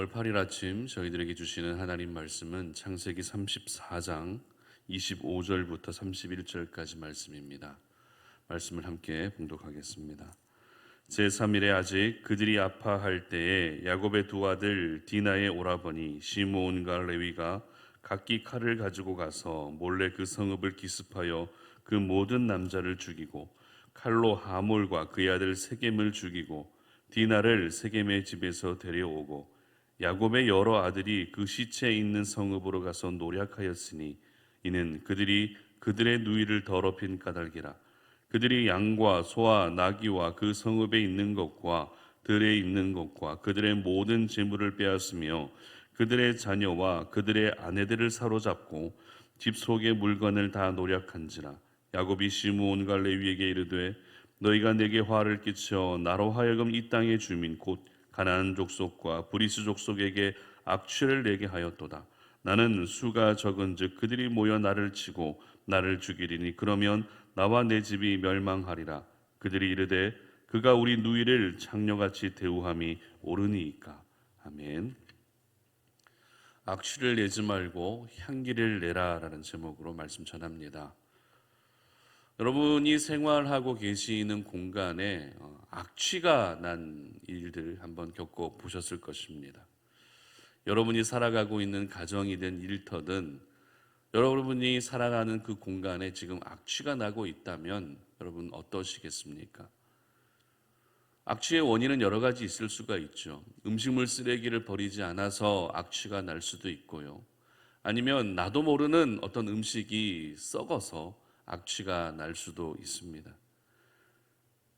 4월 8일 아침 저희들에게 주시는 하나님 말씀은 창세기 34장 25절부터 31절까지 말씀입니다. 말씀을 함께 봉독하겠습니다. 제3일에 아직 그들이 아파할 때에 야곱의 두 아들 디나의 오라버니 시므온과 레위가 각기 칼을 가지고 가서 몰래 그 성읍을 기습하여 그 모든 남자를 죽이고 칼로 하몰과 그의 아들 세겜을 죽이고 디나를 세겜의 집에서 데려오고 야곱의 여러 아들이 그 시체에 있는 성읍으로 가서 노략하였으니 이는 그들이 그들의 누이를 더럽힌 까닭이라. 그들이 양과 소와 나귀와 그 성읍에 있는 것과 들에 있는 것과 그들의 모든 재물을 빼앗으며 그들의 자녀와 그들의 아내들을 사로잡고 집 속의 물건을 다 노략한지라. 야곱이 시므온과 레위에게 이르되 너희가 내게 화를 끼쳐 나로 하여금 이 땅의 주민 곧 가나안 족속과 브리스 족속에게 악취를 내게 하였도다. 나는 수가 적은즉 그들이 모여 나를 치고 나를 죽이리니 그러면 나와 내 집이 멸망하리라. 그들이 이르되 그가 우리 누이를 창녀같이 대우함이 옳으니이까. 아멘. 악취를 내지 말고 향기를 내라라는 제목으로 말씀 전합니다. 여러분이 생활하고 계시는 공간에 어, 악취가 난 일들 한번 겪어 보셨을 것입니다. 여러분이 살아가고 있는 가정이든 일터든 여러분이 살아가는 그 공간에 지금 악취가 나고 있다면 여러분 어떠시겠습니까? 악취의 원인은 여러 가지 있을 수가 있죠. 음식물 쓰레기를 버리지 않아서 악취가 날 수도 있고요. 아니면 나도 모르는 어떤 음식이 썩어서 악취가 날 수도 있습니다.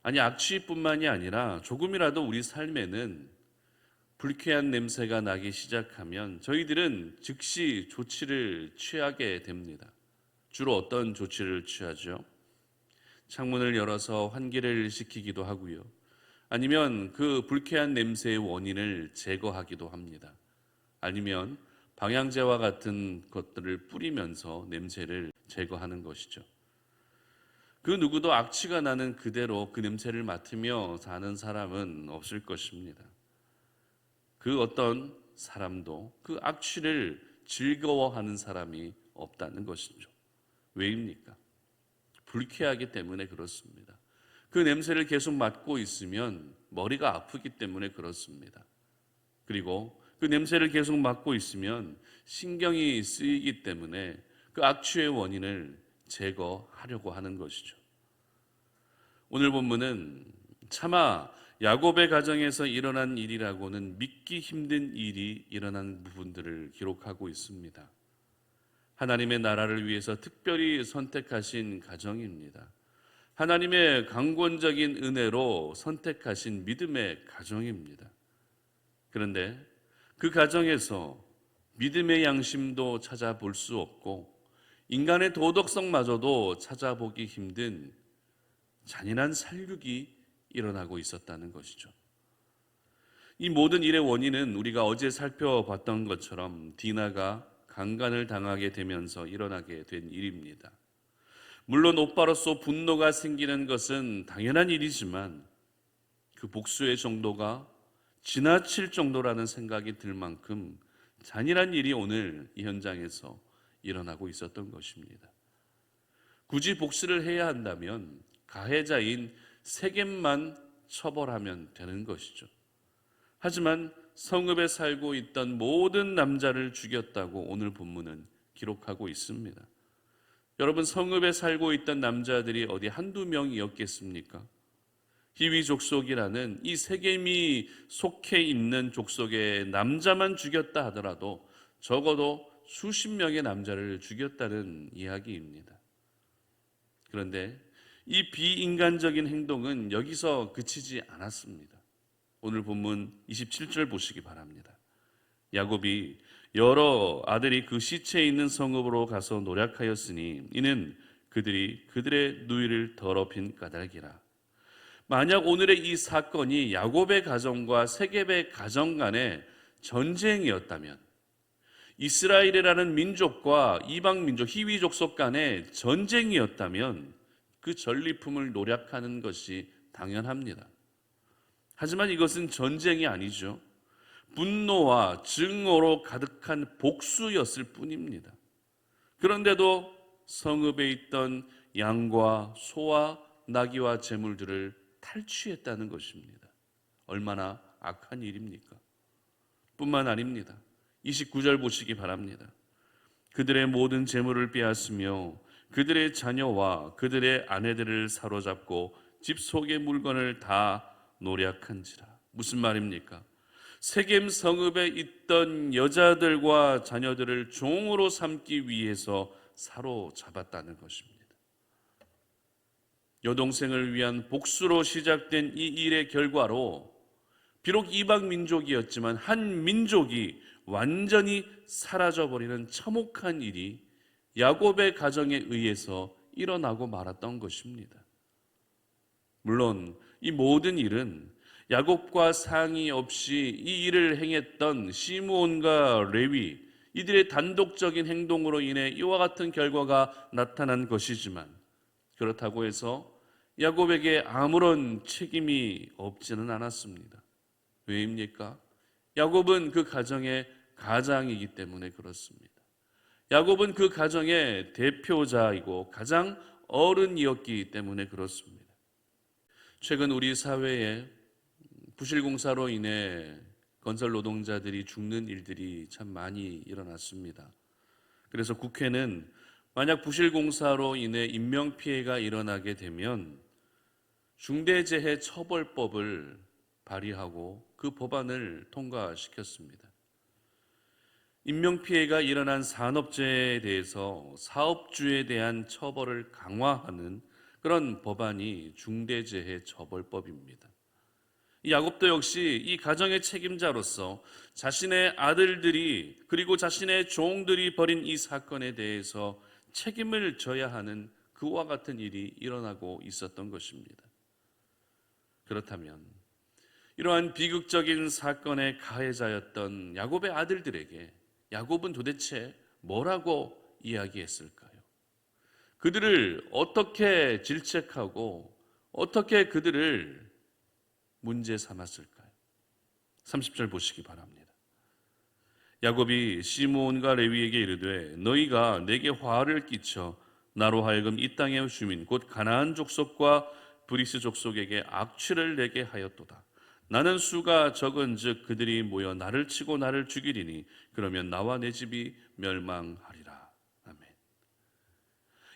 아니, 악취뿐만이 아니라 조금이라도 우리 삶에는 불쾌한 냄새가 나기 시작하면 저희들은 즉시 조치를 취하게 됩니다. 주로 어떤 조치를 취하죠? 창문을 열어서 환기를 시키기도 하고요. 아니면 그 불쾌한 냄새의 원인을 제거하기도 합니다. 아니면 방향제와 같은 것들을 뿌리면서 냄새를 제거하는 것이죠. 그 누구도 악취가 나는 그대로 그 냄새를 맡으며 사는 사람은 없을 것입니다. 그 어떤 사람도 그 악취를 즐거워하는 사람이 없다는 것이죠. 왜입니까? 불쾌하기 때문에 그렇습니다. 그 냄새를 계속 맡고 있으면 머리가 아프기 때문에 그렇습니다. 그리고 그 냄새를 계속 맡고 있으면 신경이 쓰이기 때문에 그 악취의 원인을 제거하려고 하는 것이죠. 오늘 본문은 차마 야곱의 가정에서 일어난 일이라고는 믿기 힘든 일이 일어난 부분들을 기록하고 있습니다. 하나님의 나라를 위해서 특별히 선택하신 가정입니다. 하나님의 강권적인 은혜로 선택하신 믿음의 가정입니다. 그런데 그 가정에서 믿음의 양심도 찾아볼 수 없고 인간의 도덕성마저도 찾아보기 힘든 잔인한 살육이 일어나고 있었다는 것이죠. 이 모든 일의 원인은 우리가 어제 살펴봤던 것처럼 디나가 강간을 당하게 되면서 일어나게 된 일입니다. 물론 오빠로서 분노가 생기는 것은 당연한 일이지만 그 복수의 정도가 지나칠 정도라는 생각이 들 만큼 잔인한 일이 오늘 이 현장에서 일어나고 있었던 것입니다. 굳이 복수를 해야 한다면 가해자인 세겜만 처벌하면 되는 것이죠. 하지만 성읍에 살고 있던 모든 남자를 죽였다고 오늘 본문은 기록하고 있습니다. 여러분 성읍에 살고 있던 남자들이 어디 한두 명이었겠습니까? 히위 족속이라는 이 세겜이 속해 있는 족속의 남자만 죽였다 하더라도 적어도 수십 명의 남자를 죽였다는 이야기입니다. 그런데 이 비인간적인 행동은 여기서 그치지 않았습니다. 오늘 본문 27절 보시기 바랍니다. 야곱이 여러 아들이 그 시체에 있는 성읍으로 가서 노략하였으니 이는 그들이 그들의 누이를 더럽힌 까닭이라. 만약 오늘의 이 사건이 야곱의 가정과 세겜의 가정 간의 전쟁이었다면 이스라엘이라는 민족과 이방 민족 히위 족속 간의 전쟁이었다면 그 전리품을 노력하는 것이 당연합니다. 하지만 이것은 전쟁이 아니죠. 분노와 증오로 가득한 복수였을 뿐입니다. 그런데도 성읍에 있던 양과 소와 나귀와 재물들을 탈취했다는 것입니다. 얼마나 악한 일입니까? 뿐만 아닙니다. 29절 보시기 바랍니다. 그들의 모든 재물을 빼앗으며 그들의 자녀와 그들의 아내들을 사로잡고 집 속의 물건을 다 노략한지라. 무슨 말입니까? 세겜 성읍에 있던 여자들과 자녀들을 종으로 삼기 위해서 사로잡았다는 것입니다. 여동생을 위한 복수로 시작된 이 일의 결과로 비록 이방 민족이었지만 한 민족이 완전히 사라져 버리는 참혹한 일이 야곱의 가정에 의해서 일어나고 말았던 것입니다. 물론 이 모든 일은 야곱과 상의 없이 이 일을 행했던 시므온과 레위 이들의 단독적인 행동으로 인해 이와 같은 결과가 나타난 것이지만 그렇다고 해서 야곱에게 아무런 책임이 없지는 않았습니다. 왜입니까? 야곱은 그 가정의 가장이기 때문에 그렇습니다. 야곱은 그 가정의 대표자이고 가장 어른이었기 때문에 그렇습니다. 최근 우리 사회에 부실공사로 인해 건설 노동자들이 죽는 일들이 참 많이 일어났습니다. 그래서 국회는 만약 부실공사로 인해 인명피해가 일어나게 되면 중대재해 처벌법을 발의하고 그 법안을 통과시켰습니다. 인명피해가 일어난 산업재해에 대해서 사업주에 대한 처벌을 강화하는 그런 법안이 중대재해 처벌법입니다. 야곱도 역시 이 가정의 책임자로서 자신의 아들들이 그리고 자신의 종들이 벌인 이 사건에 대해서 책임을 져야 하는 그와 같은 일이 일어나고 있었던 것입니다. 그렇다면 이러한 비극적인 사건의 가해자였던 야곱의 아들들에게 야곱은 도대체 뭐라고 이야기했을까요? 그들을 어떻게 질책하고 어떻게 그들을 문제 삼았을까요? 30절 보시기 바랍니다. 야곱이 시므온과 레위에게 이르되 너희가 내게 화를 끼쳐 나로 하여금 이 땅의 주민 곧 가나안 족속과 브리스 족속에게 악취를 내게 하였도다. 나는 수가 적은 즉 그들이 모여 나를 치고 나를 죽이리니 그러면 나와 내 집이 멸망하리라. 아멘.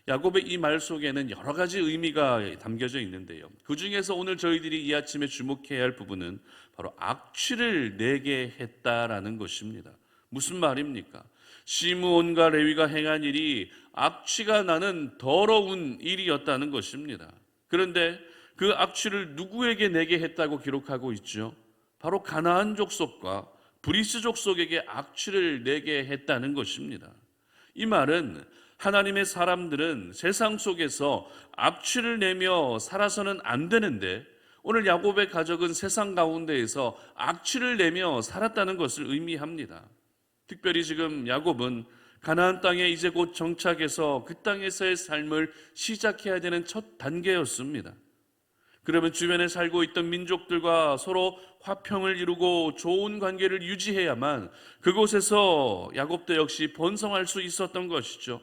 야곱의 이 말 속에는 여러 가지 의미가 담겨져 있는데요. 그 중에서 오늘 저희들이 이 아침에 주목해야 할 부분은 바로 악취를 내게 했다라는 것입니다. 무슨 말입니까? 시므온과 레위가 행한 일이 악취가 나는 더러운 일이었다는 것입니다. 그런데 그 악취를 누구에게 내게 했다고 기록하고 있죠? 바로 가나안 족속과 브리스 족속에게 악취를 내게 했다는 것입니다. 이 말은 하나님의 사람들은 세상 속에서 악취를 내며 살아서는 안 되는데 오늘 야곱의 가족은 세상 가운데에서 악취를 내며 살았다는 것을 의미합니다. 특별히 지금 야곱은 가나안 땅에 이제 곧 정착해서 그 땅에서의 삶을 시작해야 되는 첫 단계였습니다. 그러면 주변에 살고 있던 민족들과 서로 화평을 이루고 좋은 관계를 유지해야만 그곳에서 야곱도 역시 번성할 수 있었던 것이죠.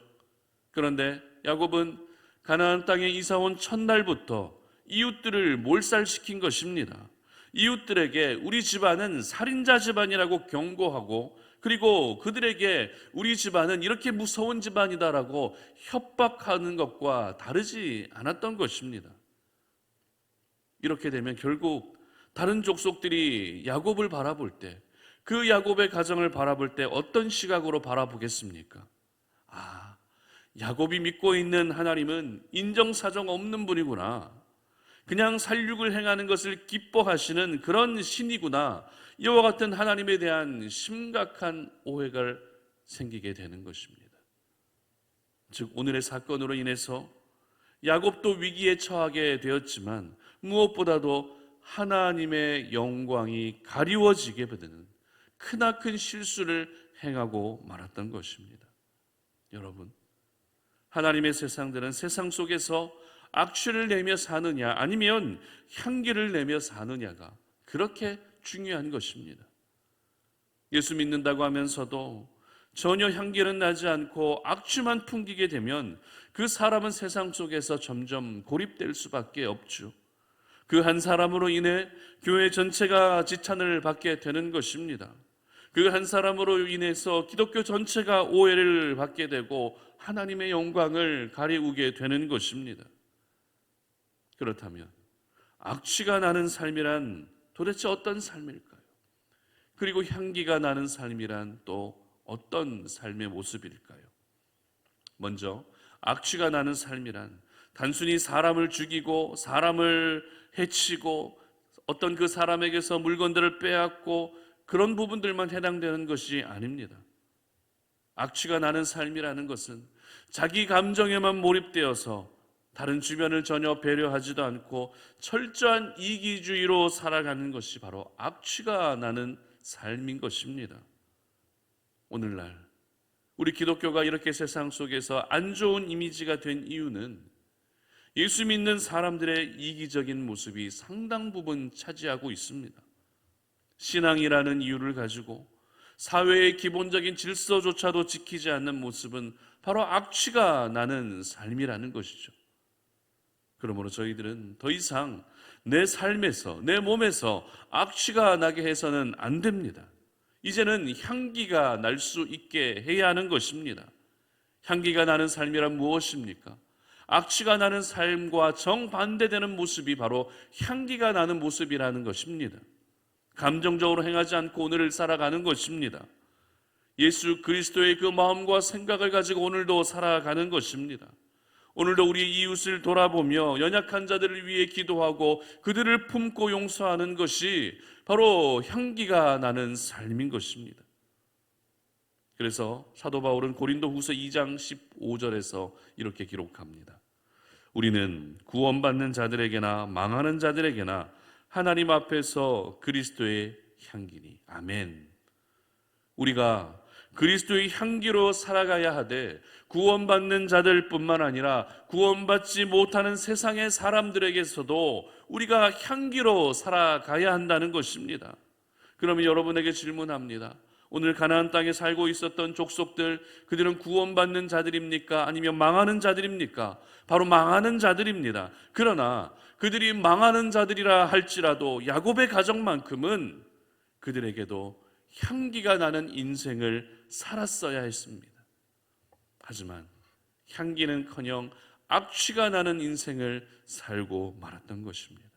그런데 야곱은 가나안 땅에 이사 온 첫날부터 이웃들을 몰살시킨 것입니다. 이웃들에게 우리 집안은 살인자 집안이라고 경고하고 그리고 그들에게 우리 집안은 이렇게 무서운 집안이다라고 협박하는 것과 다르지 않았던 것입니다. 이렇게 되면 결국 다른 족속들이 야곱을 바라볼 때, 그 야곱의 가정을 바라볼 때 어떤 시각으로 바라보겠습니까? 아, 야곱이 믿고 있는 하나님은 인정사정 없는 분이구나. 그냥 살육을 행하는 것을 기뻐하시는 그런 신이구나. 이와 같은 하나님에 대한 심각한 오해가 생기게 되는 것입니다. 즉 오늘의 사건으로 인해서 야곱도 위기에 처하게 되었지만 무엇보다도 하나님의 영광이 가리워지게 되는 크나큰 실수를 행하고 말았던 것입니다. 여러분, 하나님의 세상들은 세상 속에서 악취를 내며 사느냐 아니면 향기를 내며 사느냐가 그렇게 중요한 것입니다. 예수 믿는다고 하면서도 전혀 향기는 나지 않고 악취만 풍기게 되면 그 사람은 세상 속에서 점점 고립될 수밖에 없죠. 그 한 사람으로 인해 교회 전체가 지탄을 받게 되는 것입니다. 그 한 사람으로 인해서 기독교 전체가 오해를 받게 되고 하나님의 영광을 가리우게 되는 것입니다. 그렇다면 악취가 나는 삶이란 도대체 어떤 삶일까요? 그리고 향기가 나는 삶이란 또 어떤 삶의 모습일까요? 먼저 악취가 나는 삶이란 단순히 사람을 죽이고 사람을 해치고 어떤 그 사람에게서 물건들을 빼앗고 그런 부분들만 해당되는 것이 아닙니다. 악취가 나는 삶이라는 것은 자기 감정에만 몰입되어서 다른 주변을 전혀 배려하지도 않고 철저한 이기주의로 살아가는 것이 바로 악취가 나는 삶인 것입니다. 오늘날 우리 기독교가 이렇게 세상 속에서 안 좋은 이미지가 된 이유는 예수 믿는 사람들의 이기적인 모습이 상당 부분 차지하고 있습니다. 신앙이라는 이유를 가지고 사회의 기본적인 질서조차도 지키지 않는 모습은 바로 악취가 나는 삶이라는 것이죠. 그러므로 저희들은 더 이상 내 삶에서, 내 몸에서 악취가 나게 해서는 안 됩니다. 이제는 향기가 날 수 있게 해야 하는 것입니다. 향기가 나는 삶이란 무엇입니까? 악취가 나는 삶과 정반대되는 모습이 바로 향기가 나는 모습이라는 것입니다. 감정적으로 행하지 않고 오늘을 살아가는 것입니다. 예수 그리스도의 그 마음과 생각을 가지고 오늘도 살아가는 것입니다. 오늘도 우리 이웃을 돌아보며 연약한 자들을 위해 기도하고 그들을 품고 용서하는 것이 바로 향기가 나는 삶인 것입니다. 그래서 사도 바울은 고린도 후서 2장 15절에서 이렇게 기록합니다. 우리는 구원받는 자들에게나 망하는 자들에게나 하나님 앞에서 그리스도의 향기니. 아멘. 우리가 그리스도의 향기로 살아가야 하되 구원받는 자들뿐만 아니라 구원받지 못하는 세상의 사람들에게서도 우리가 향기로 살아가야 한다는 것입니다. 그러면 여러분에게 질문합니다. 오늘 가나안 땅에 살고 있었던 족속들 그들은 구원받는 자들입니까? 아니면 망하는 자들입니까? 바로 망하는 자들입니다. 그러나 그들이 망하는 자들이라 할지라도 야곱의 가정만큼은 그들에게도 향기가 나는 인생을 살았어야 했습니다. 하지만 향기는커녕 악취가 나는 인생을 살고 말았던 것입니다.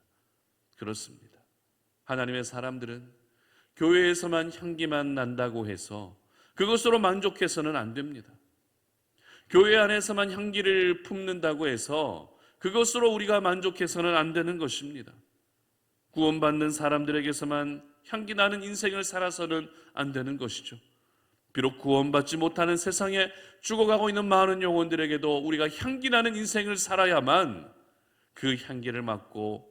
그렇습니다. 하나님의 사람들은 교회에서만 향기만 난다고 해서 그것으로 만족해서는 안 됩니다. 교회 안에서만 향기를 품는다고 해서 그것으로 우리가 만족해서는 안 되는 것입니다. 구원받는 사람들에게서만 향기 나는 인생을 살아서는 안 되는 것이죠. 비록 구원받지 못하는 세상에 죽어가고 있는 많은 영혼들에게도 우리가 향기 나는 인생을 살아야만 그 향기를 맡고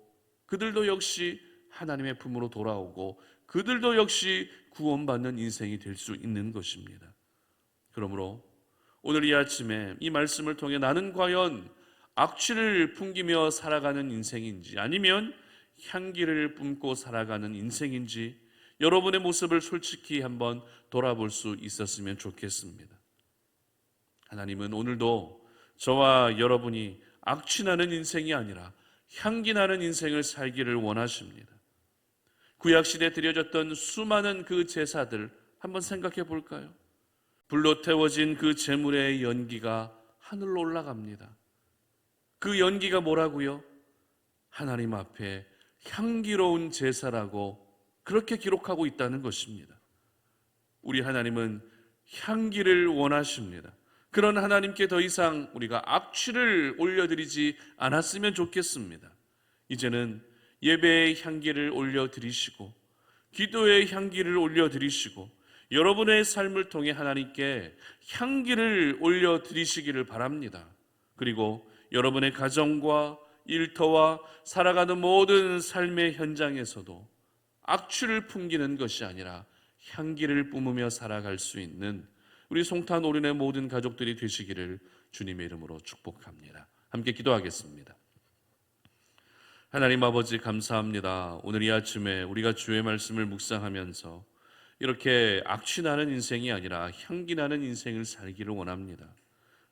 그들도 역시 하나님의 품으로 돌아오고 그들도 역시 구원받는 인생이 될 수 있는 것입니다. 그러므로 오늘 이 아침에 이 말씀을 통해 나는 과연 악취를 풍기며 살아가는 인생인지 아니면 향기를 뿜고 살아가는 인생인지 여러분의 모습을 솔직히 한번 돌아볼 수 있었으면 좋겠습니다. 하나님은 오늘도 저와 여러분이 악취나는 인생이 아니라 향기나는 인생을 살기를 원하십니다. 구약시대에 드려졌던 수많은 그 제사들 한번 생각해 볼까요? 불로 태워진 그 제물의 연기가 하늘로 올라갑니다. 그 연기가 뭐라고요? 하나님 앞에 향기로운 제사라고 그렇게 기록하고 있다는 것입니다. 우리 하나님은 향기를 원하십니다. 그런 하나님께 더 이상 우리가 악취를 올려드리지 않았으면 좋겠습니다. 이제는 예배의 향기를 올려드리시고, 기도의 향기를 올려드리시고, 여러분의 삶을 통해 하나님께 향기를 올려드리시기를 바랍니다. 그리고 여러분의 가정과 일터와 살아가는 모든 삶의 현장에서도 악취를 풍기는 것이 아니라 향기를 뿜으며 살아갈 수 있는 우리 송탄 오륜의 모든 가족들이 되시기를 주님의 이름으로 축복합니다. 함께 기도하겠습니다. 하나님 아버지 감사합니다. 오늘 이 아침에 우리가 주의 말씀을 묵상하면서 이렇게 악취 나는 인생이 아니라 향기 나는 인생을 살기를 원합니다.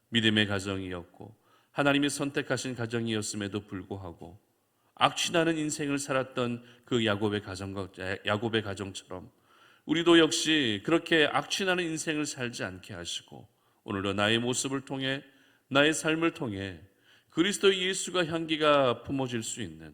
믿음의 가정이었고 하나님이 선택하신 가정이었음에도 불구하고 악취 나는 인생을 살았던 그 야곱의 가정과 야곱의 가정처럼 우리도 역시 그렇게 악취 나는 인생을 살지 않게 하시고 오늘도 나의 모습을 통해 나의 삶을 통해 그리스도 예수가 향기가 품어질 수 있는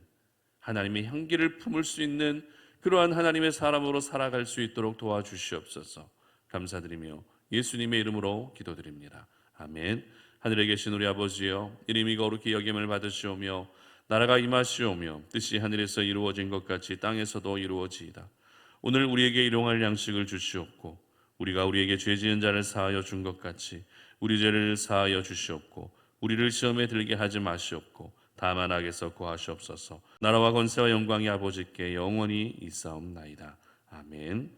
하나님의 향기를 품을 수 있는 그러한 하나님의 사람으로 살아갈 수 있도록 도와주시옵소서. 감사드리며 예수님의 이름으로 기도드립니다. 아멘. 하늘에 계신 우리 아버지여 이름이 거룩히 여김을 받으시오며 나라가 임하시오며 뜻이 하늘에서 이루어진 것 같이 땅에서도 이루어지이다. 오늘 우리에게 일용할 양식을 주시옵고 우리가 우리에게 죄 지은 자를 사하여 준 것 같이 우리 죄를 사하여 주시옵고 우리를 시험에 들게 하지 마시옵고 다만 악에서 구하시옵소서. 나라와 권세와 영광이 아버지께 영원히 있사옵나이다. 아멘.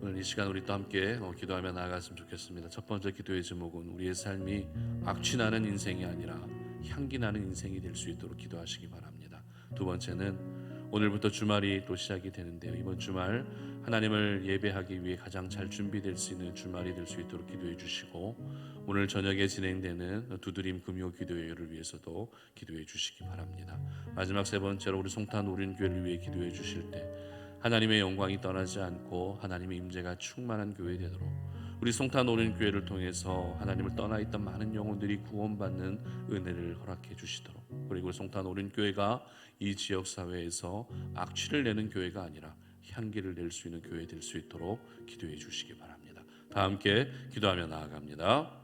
오늘 이 시간 우리 또 함께 어, 기도하며 나아갔으면 좋겠습니다. 첫 번째 기도의 제목은 우리의 삶이 악취 나는 인생이 아니라 향기 나는 인생이 될 수 있도록 기도하시기 바랍니다. 두 번째는 오늘부터 주말이 또 시작이 되는데요. 이번 주말 하나님을 예배하기 위해 가장 잘 준비될 수 있는 주말이 될 수 있도록 기도해 주시고 오늘 저녁에 진행되는 두드림 금요 기도회를 위해서도 기도해 주시기 바랍니다. 마지막 세 번째로 우리 송탄 오륜교회를 위해 기도해 주실 때 하나님의 영광이 떠나지 않고 하나님의 임재가 충만한 교회 되도록 우리 송탄 오른 교회를 통해서 하나님을 떠나 있던 많은 영혼들이 구원받는 은혜를 허락해 주시도록 그리고 송탄 오른 교회가 이 지역 사회에서 악취를 내는 교회가 아니라 향기를 낼 수 있는 교회 될 수 있도록 기도해 주시기 바랍니다. 다 함께 기도하며 나아갑니다.